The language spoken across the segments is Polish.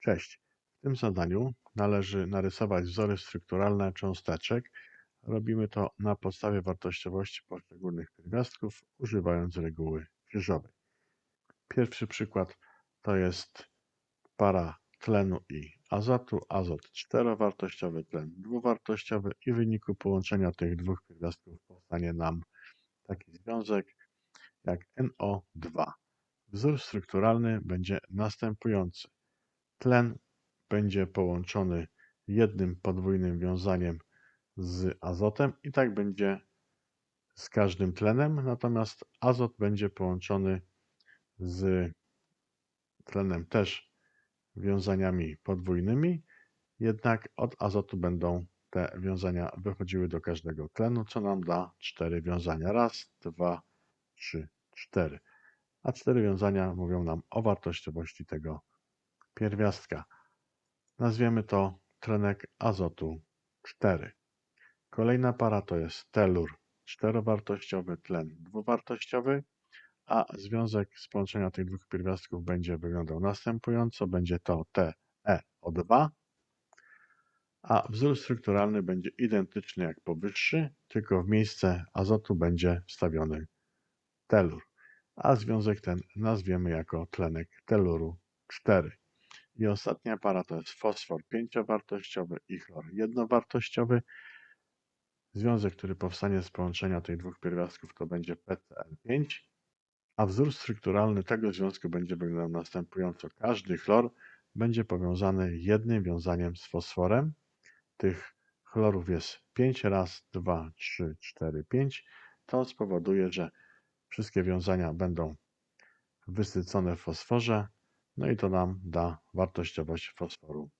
Cześć. W tym zadaniu należy narysować wzory strukturalne cząsteczek. Robimy to na podstawie wartościowości poszczególnych pierwiastków, używając reguły krzyżowej. Pierwszy przykład to jest para tlenu i azotu. Azot czterowartościowy, tlen dwuwartościowy i w wyniku połączenia tych dwóch pierwiastków powstanie nam taki związek jak NO2. Wzór strukturalny będzie następujący. Tlen będzie połączony jednym podwójnym wiązaniem z azotem i tak będzie z każdym tlenem, natomiast azot będzie połączony z tlenem też wiązaniami podwójnymi, jednak od azotu będą te wiązania wychodziły do każdego tlenu, co nam da cztery wiązania. Raz, dwa, trzy, cztery. A cztery wiązania mówią nam o wartościowości tego pierwiastka. Nazwiemy to tlenek azotu 4. Kolejna para to jest telur czterowartościowy, tlen dwuwartościowy, a związek z połączenia tych dwóch pierwiastków będzie wyglądał następująco. Będzie to TeO2, a wzór strukturalny będzie identyczny jak powyższy, tylko w miejsce azotu będzie wstawiony telur, a związek ten nazwiemy jako tlenek teluru 4. I ostatnia para to jest fosfor pięciowartościowy i chlor jednowartościowy. Związek, który powstanie z połączenia tych dwóch pierwiastków to będzie PCl5, a wzór strukturalny tego związku będzie wyglądał następująco. Każdy chlor będzie powiązany jednym wiązaniem z fosforem. Tych chlorów jest 5 raz, 2, 3, 4, 5. To spowoduje, że wszystkie wiązania będą wysycone w fosforze, no i to nam da wartościowość fosforu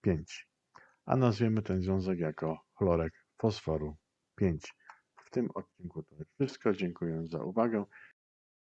5. A nazwiemy ten związek jako chlorek fosforu 5. W tym odcinku to jest wszystko. Dziękuję za uwagę.